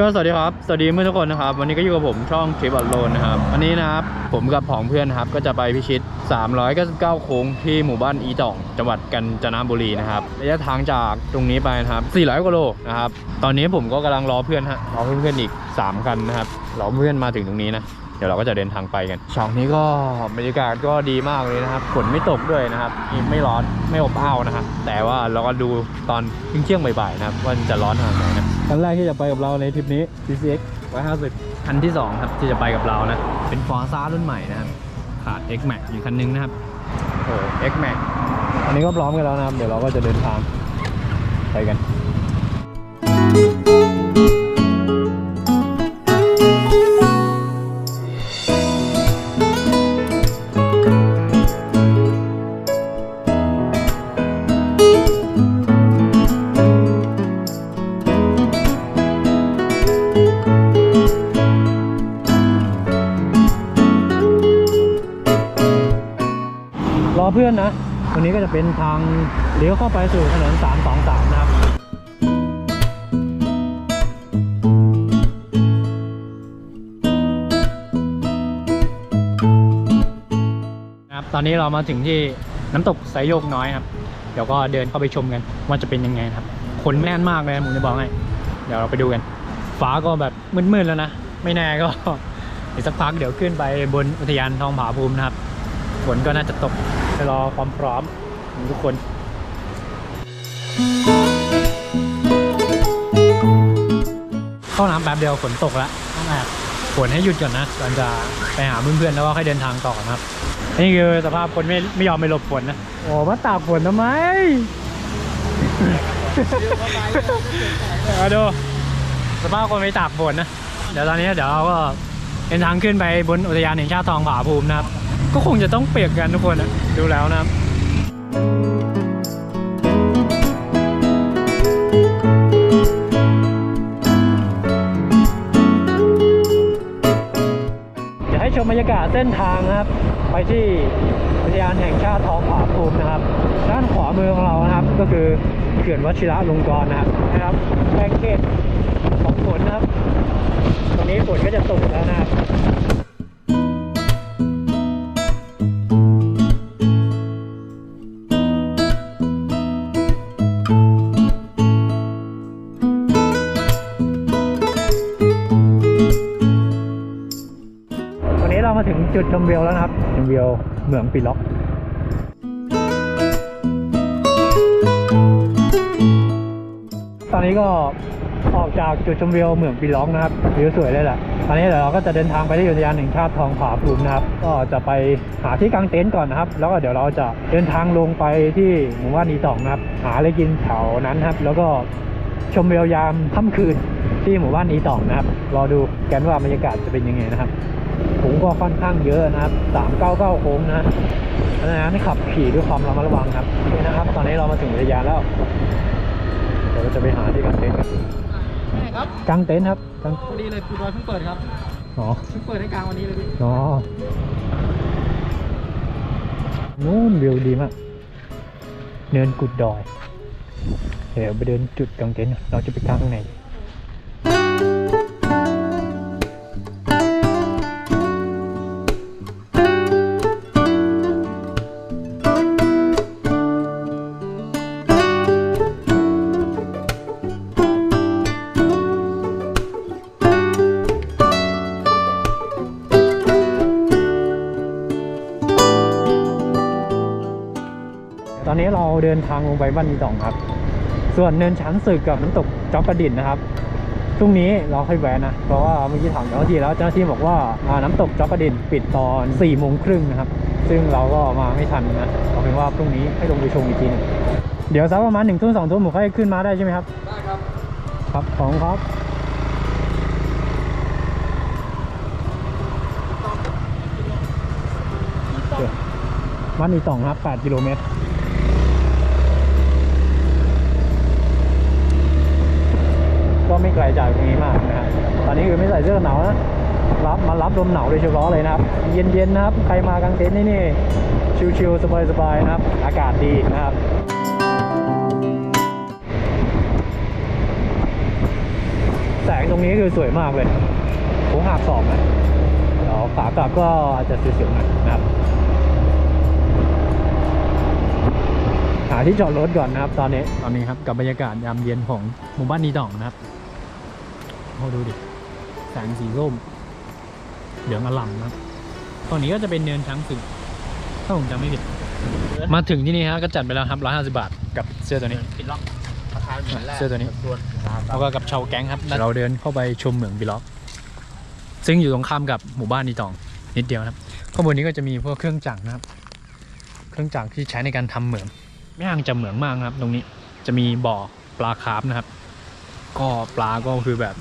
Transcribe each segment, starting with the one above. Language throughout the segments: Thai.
ก็สวัสดีครับ สวัสดีเพื่อนทุกคนนะครับ วันนี้ก็อยู่กับผมช่องทริปอัลโลนนะครับ วันนี้นะครับ ผมกับผองเพื่อนนะครับ ก็จะไปพิชิต 399 โค้งที่หมู่บ้านอีจ่อง จังหวัดกาญจนบุรีนะครับ ระยะทางจากตรงนี้ไปนะครับ 400กว่าโลนะครับ ตอนนี้ผมก็กำลังรอเพื่อนฮะ รอเพื่อนๆอีก 3 คันนะครับ รอเพื่อนมาถึงตรงนี้นะ เดี๋ยวเราก็จะเดินทางไปกันเช้านี้ก็บรรยากาศก็ดีมากเลยนะครับ ฝนไม่ตกด้วยนะครับ ไม่ร้อน ไม่อบอ้าวนะครับ แต่ว่าเราก็ดูตอนเที่ยงบ่ายๆนะครับว่าจะร้อนขนาดไหนนะ คันแรกที่จะไปกับเราในทริปนี้ CCX 150 คันที่สองครับที่จะไปกับเรานะ เป็นฟอร์ซ่ารุ่นใหม่นะครับ ขาด X Max อยู่คันนึงนะครับโอ้ X Max อันนี้ก็พร้อมกันแล้วนะครับ เดี๋ยวเราก็จะเดินทางไปกัน เป็นทางเลี้ยวเข้าไปสู่ถนน 323 นะครับครับ ตอนนี้เรามาถึงที่น้ำตกสายโยกน้อยครับ เดี๋ยวก็เดินเข้าไปชมกันว่าจะเป็นยังไงครับ คนแน่นมากเลยนะผมจะบอกให้ เดี๋ยวเราไปดูกัน ฟ้าก็แบบมืดๆแล้วนะ ไม่แน่ก็อีกสักพักเดี๋ยวขึ้นไปบนอุทยานทองผาภูมินะครับฝนก็น่าจะตกไปรอความพร้อม ทุกคนเข้าน้ำแป๊บเดียวฝนตกแล้วต้องแอบฝนให้หยุดก่อนนะก่อนจะไปหาเพื่อนๆแล้วก็ค่อยเดินทางต่อนะครับ นี่คือสภาพคนไม่ไม่ยอมไปหลบฝนนะโอ้มาตากฝนทำไมเอาดูสภาพคนไปตากฝนนะ เดี๋ยวตอนนี้เดี๋ยวเราก็เดินทางขึ้นไปบนอุทยานแห่งชาติทองผาภูมินะครับ ก็คงจะต้องเปียกกันทุกคนนะดูแล้วนะครับ เดี๋ยวให้ชมบรรยากาศเส้นทางนะครับ ไปที่อุทยานแห่งชาติทองผาภูมินะครับ ด้านขวามือของเรานะครับ ก็คือเขื่อนวชิระลงกรณ์นะครับนะครับแบ่งเขตของฝนนะครับ ตอนนี้ฝนก็จะตกแล้วนะครับ จุดชมวิวแล้วนะครับชมวิวเหมืองปีล็อกตอนนี้ก็ออกจากจุดชมวิวเหมืองปีล็อกนะครับวิวสวยเลยแหละตอนนี้เดี๋ยวเราก็จะเดินทางไปที่อุทยานแห่งชาติทองผาภูมินะครับ ก็จะไปหาที่กางเต็นท์ก่อนนะครับ แล้วก็เดี๋ยวเราจะเดินทางลงไปที่หมู่บ้านอีสองนะครับ หาอะไรกินแถวนั้นครับ แล้วก็ชมวิวยามค่ำคืนที่หมู่บ้านอีสองนะครับ รอดูกันว่าบรรยากาศจะเป็นยังไงนะครับ โค้งก็ค่อนข้างเยอะนะครับ399โค้งนะเพราะฉะนั้นขับขี่ด้วยความระมัดระวังครับนี่นะครับ ตอนนี้เรามาถึงอุทยานแล้ว เดี๋ยวเราจะไปหาที่กางเต็นท์กันใช่ครับกางเต็นท์ครับกางพอดีเลยปูดอยเพิ่งเปิดครับอ๋อเพิ่งเปิดให้กลางวันนี้เลยพี่อ๋อนู่นวิวดีมากเนินกุดดอย เดี๋ยวไปเดินจุดกางเต็นท์เราจะไปกางข้างใน ดินทางลงไปบ้านอีตองครับ ส่วนเนินชั้นศึกกับน้ำตกจอกกระดินนะครับพรุ่งนี้เราค่อยแวะนะ เพราะว่าเมื่อกี้ถามเจ้าหน้าที่แล้วเจ้าหน้าที่บอกว่าอ่าน้ำตกจอกกระดินปิดตอน4ี่โมงครึ่งนะครับ ซึ่งเราก็มาไม่ทันนะเอาเป็นว่าพรุ่งนี้ให้ลงไปชมอีกทีหนึงเดี๋ยวสักประมาณหนึ่งทุ่มสองทุ่มผมค่อยขึ้นมาได้ใช่ไหมครับได้ครับครับของครับบ้านอีตองครับ 8 กิโลเมตร ไม่ไกลจากตรงนี้มากนะครับตอนนี้คือไม่ใส่เสื้อหนาวนะรับมารับลมหนาวโดยเฉพาะเลยนะครับ เย็นๆนะครับ ใครมากางเต็นท์นี่นี่ชิลๆสบายๆนะครับ อากาศดีนะครับแสงตรงนี้คือสวยมากเลยโค้งหักศอกนะเดี๋ยวขากลับก็อาจจะเสียวๆหน่อยนะครับหาที่จอดรถก่อนนะครับ ตอนนี้ตอนนี้ครับกับบรรยากาศยามเย็นของหมู่บ้านนีตองนะครับ โอ้ดูดิ แสงสีส้ม เหลืองอล่ามนะครับตรงนี้ก็จะเป็นเนินช้างศึกถ้าผมจำไม่ผิด มาถึงที่นี่ฮะก็จัดไปแล้วครับ150บาทกับเสื้อตัวนี้ปิดล็อกราคาเหมือนแรกเสื้อตัวนี้ส่วนแล้วก็กับชาวแก๊งครับเราเดินเข้าไปชมเหมืองบิล็อก ซึ่งอยู่ตรงข้ามกับหมู่บ้านนีตอง นิดเดียวนะครับข้างบนนี้ก็จะมีพวกเครื่องจักรนะครับ เครื่องจักรที่ใช้ในการทำเหมือง ไม่ห่างจากเหมืองมากนะครับ ตรงนี้จะมีบ่อปลาคาร์ฟนะครับ ก็ปลาก็คือแบบ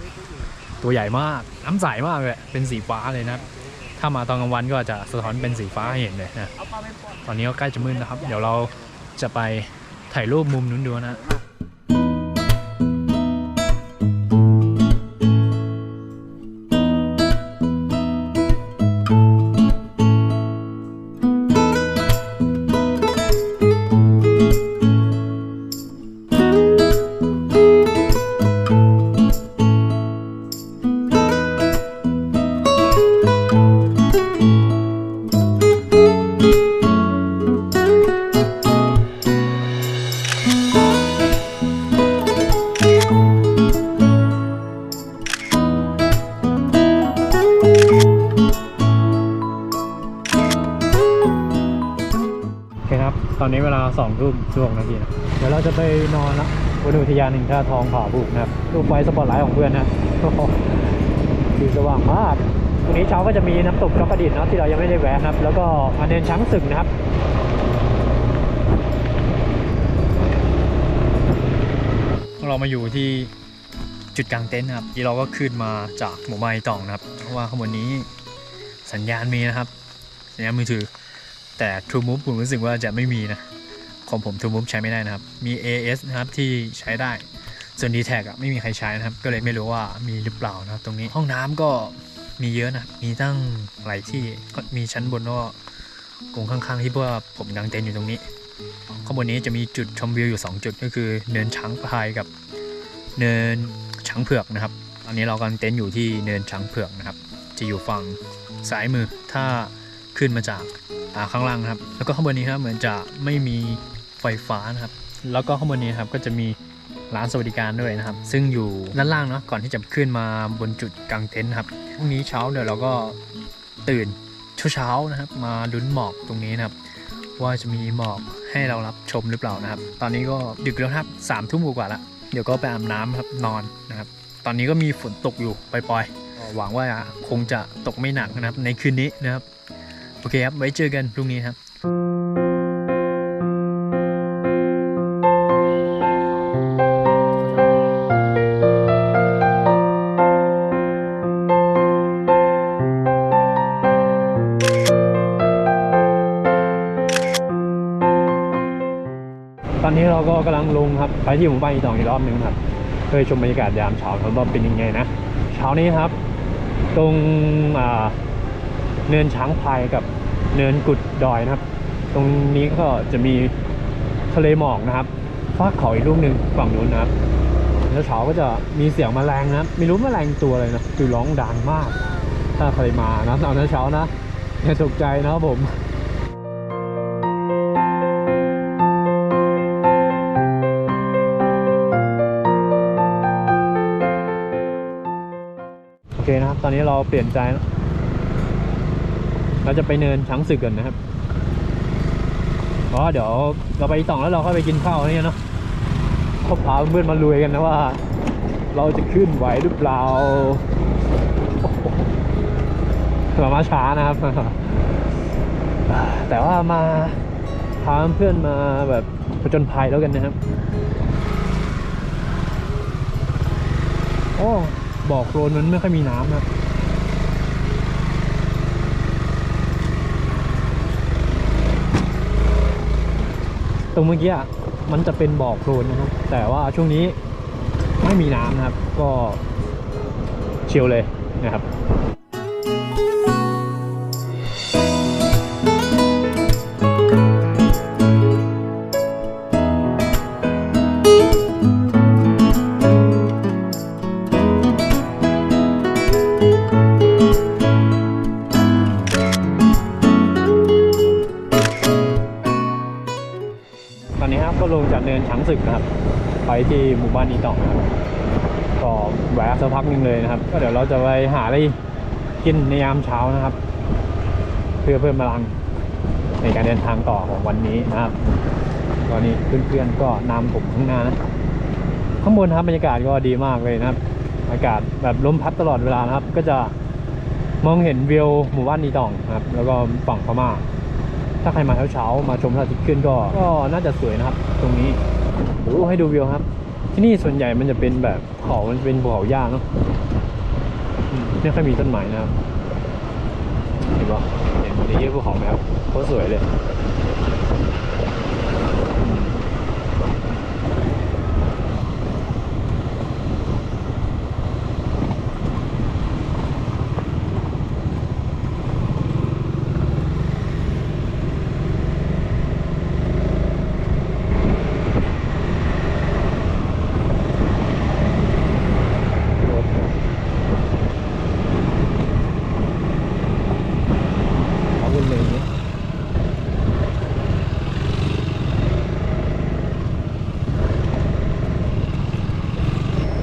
ตัวใหญ่มากน้ำใสมากเลยเป็นสีฟ้าเลยนะถ้ามาตอนกลางวันก็จจะสะท้อนเป็นสีฟ้าให้เห็นเลยนะตอนนี้ก็ใกล้จะมืดนะครับ เดี๋ยวเราจะไปถ่ายรูปมุมนู้นดูนะ ช่วงนาทีนะเดี๋ยวเราจะไปนอนละบนอุทยานแห่งชาติทองผาบุกนะครับดูไฟสปอตไลท์ของเพื่อนนะดูสว่างมากพรุ่งนี้เช้าก็จะมีน้ำตกช็อกกระดินนะที่เรายังไม่ได้แวะนะครับ แล้วก็มาเนนช้างศึกนะครับเรามาอยู่ที่จุดกลางเต็นท์นะครับที่เราก็ขึ้นมาจากหมู่บ้านตองนะครับเพราะว่าข้างบนนี้สัญญาณมีนะครับ สัญญาณมือถือ แต่ True Move ผมรู้สึกว่าจะไม่มีนะ ของผม True Move ใช้ไม่ได้นะครับ มี AS นะครับที่ใช้ได้ ส่วน d t แทอะไม่มีใครใช้นะครับ ก็เลยไม่รู้ว่ามีหรือเปล่านะครับ ตรงนี้ห้องน้ำก็มีเยอะนะ มีตั้งหลายที่ก็มีชั้นบนก็กงข้างๆ ที่พวกผมกางเต็นท์อยู่ตรงนี้ ข้างบนนี้จะมีจุดชมวิวอยู่ 2 จุดก็คือเนินช้างพายกับเนินช้างเผือกนะครับ ตอนนี้เรากางเต็นท์อยู่ที่เนินช้างเผือกนะครับ จะอยู่ฝั่งซ้ายมือถ้าขึ้นมาจากอ่าข้างล่างครับ แล้วก็ข้างบนนี้ครับเหมือนจะไม่มี ไฟฟ้านะครับ แล้วก็ข้างบนนี้ครับก็จะมีร้านสวัสดิการด้วยนะครับ ซึ่งอยู่ด้านล่างเนาะก่อนที่จะขึ้นมาบนจุดกลางเต็นท์ครับพรุ่งนี้เช้าเดี๋ยวเราก็ตื่นเช้าๆนะครับ มาลุ้นหมอกตรงนี้นะครับ ว่าจะมีหมอกให้เรารับชมหรือเปล่านะครับ ตอนนี้ก็ดึกแล้วครับสามทุ่มกว่าละเดี๋ยวก็ไปอาบน้ำครับนอนนะครับ ตอนนี้ก็มีฝนตกอยู่ปล่อยๆหวังว่าคงจะตกไม่หนักนะครับ ในคืนนี้นะครับโอเคครับไว้เจอกันพรุ่งนี้ครับ ก็กำลังลงครับไปที่หมู่บ้านอีตองอีกรอบหนึงครับเพื่อชมบรรยากาศยามเช้าครับว่าเป็นยังไงนะเช้านี้ครับ ตรงเนินช้างพายกับเนินกุดดอยนะครับ ตรงนี้ก็จะมีทะเลหมอกนะครับฟากเขาอีกลูกหนึ่งฝั่งนู้นนะครับแล้วเช้าก็จะมีเสียงแมลงนะไม่รู้แมลงตัวอะไรนะคือร้องดังมาก ถ้าใครมานะตอนเช้านะอย่าตกใจนะครับผม เคนะครับ ตอนนี้เราเปลี่ยนใจแล้วเราจะไปเนินช้างศึกกันนะครับเพราะเดี๋ยวเราไปต่องแล้วเราค่อยไปกินข้าวนี่เนาะเขาพาเพื่อนมาลุยกันนะว่า เราจะขึ้นไหวหรือเปล่าเรามาช้านะครับ แต่ว่ามาพาเพื่อนมาแบบผจญภัยแล้วกันนะครับ โอ้ บ่อโคลนมันไม่ค่อยมีน้ำนะครับตรงเมื่อกี้อะมันจะเป็นบ่อโคลนนะครับแต่ว่าช่วงนี้ไม่มีน้ำนะครับ ก็เชียวเลยนะครับ จะไปหาอะไรกินในยามเช้านะครับ เพื่อเพิ่มพลังในการเดินทางต่อของวันนี้นะครับตอนนี้เพื่อนๆก็นำผมข้างหน้านะข้างบนครับบรรยากาศก็ดีมากเลยนะครับ อากาศแบบลมพัดตลอดเวลานะครับ ก็จะมองเห็นวิวหมู่บ้านอีตองครับ แล้วก็ฝั่งพม่า ถ้าใครมาเช้าๆมาชมพระอาทิตย์ขึ้นก็ก็น่าจะสวยนะครับ ตรงนี้โอ้ให้ดูวิวครับ ที่นี่ส่วนใหญ่มันจะเป็นแบบเขามันเป็นภูเขาหญ้าเนาะ ไม่ค่อยมีต้นไม้นะครับ เห็นปะเห็นในเยอะภูเขาไหมครับโคตรสวยเลยอืมรถเอาขึ้นเลยเนี่ย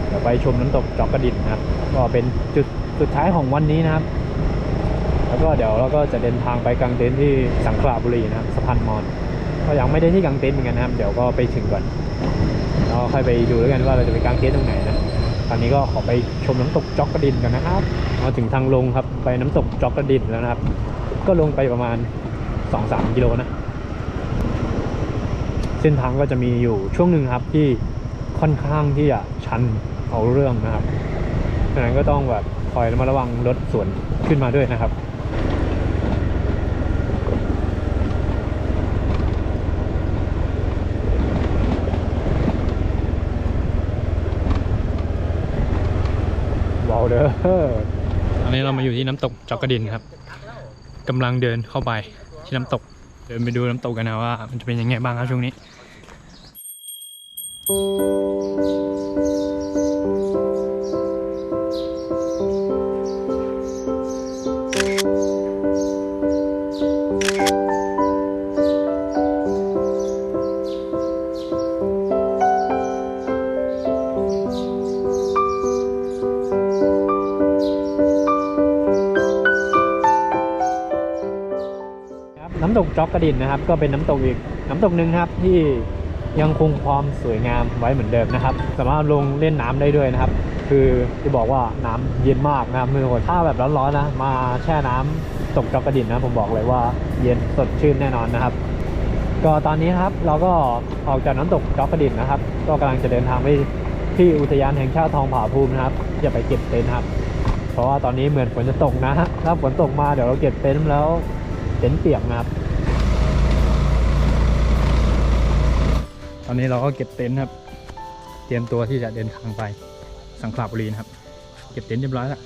เดี๋ยวไป ชมน้ำตกจอกกระดิ่งนะครับ ก็เป็นจุดสุดท้ายของวันนี้นะครับ แล้วก็เดี๋ยวเราก็จะเดินทางไปกางเต็นท์ที่สังขละบุรีนะครับสะพานมอญก็ยังไม่ได้ที่กางเต็นท์เหมือนกันนะครับ เดี๋ยวก็ไปถึงก่อนแล้วค่อยไปดูแล้วกันว่าเราจะไปกางเต็นท์ตรงไหนนะตอนนี้ก็ขอไปชมน้ำตกจอกกระดินกันนะครับมาถึงทางลงครับไปน้ำตกจอกกระดินแล้วนะครับ ก็ลงไปประมาณ 2-3 กิโลนะเส้นทางก็จะมีอยู่ช่วงหนึ่งครับที่ค่อนข้างที่จะชัน เอาเรื่องนะครับดังนั้นก็ต้องแบบคอยระมัดระวังรถสวนขึ้นมาด้วยนะครับว้าวเด้อตอนนี้เรามาอยู่ที่น้ำตกจอกกระดินครับกำลังเดินเข้าไปที่น้ำตก เดินไปดูน้ำตกกันนะว่า มันจะเป็นยังไงบ้างครับช่วงนี้ จอกกระดินนะครับ ก็เป็นน้ำตกอีกน้ำตกหนึ่งครับที่ยังคงความสวยงามไว้เหมือนเดิมนะครับ สามารถลงเล่นน้ำได้ด้วยนะครับ คือจะบอกว่าน้ำเย็นมากนะครับทุกคนถ้าแบบร้อนๆนะมาแช่น้ำตกจอกกระดินนะผมบอกเลยว่าเย็นสดชื่นแน่นอนนะครับ ก็ตอนนี้ครับเราก็ออกจากน้ำตกจอกกระดินนะครับ ก็กำลังจะเดินทางไปที่อุทยานแห่งชาติทองผาภูมินะครับจะไปเก็บเต็นท์ครับ เพราะว่าตอนนี้เหมือนฝนจะตกนะถ้าฝนตกมาเดี๋ยวเราเก็บเต็นท์แล้วเต็นท์เปียกนะครับ ตอนนี้เราก็เก็บเต็นท์ครับ เตรียมตัวที่จะเดินทางไปสังขละบุรีนะครับ เก็บเต็นท์เรียบร้อยแล้ว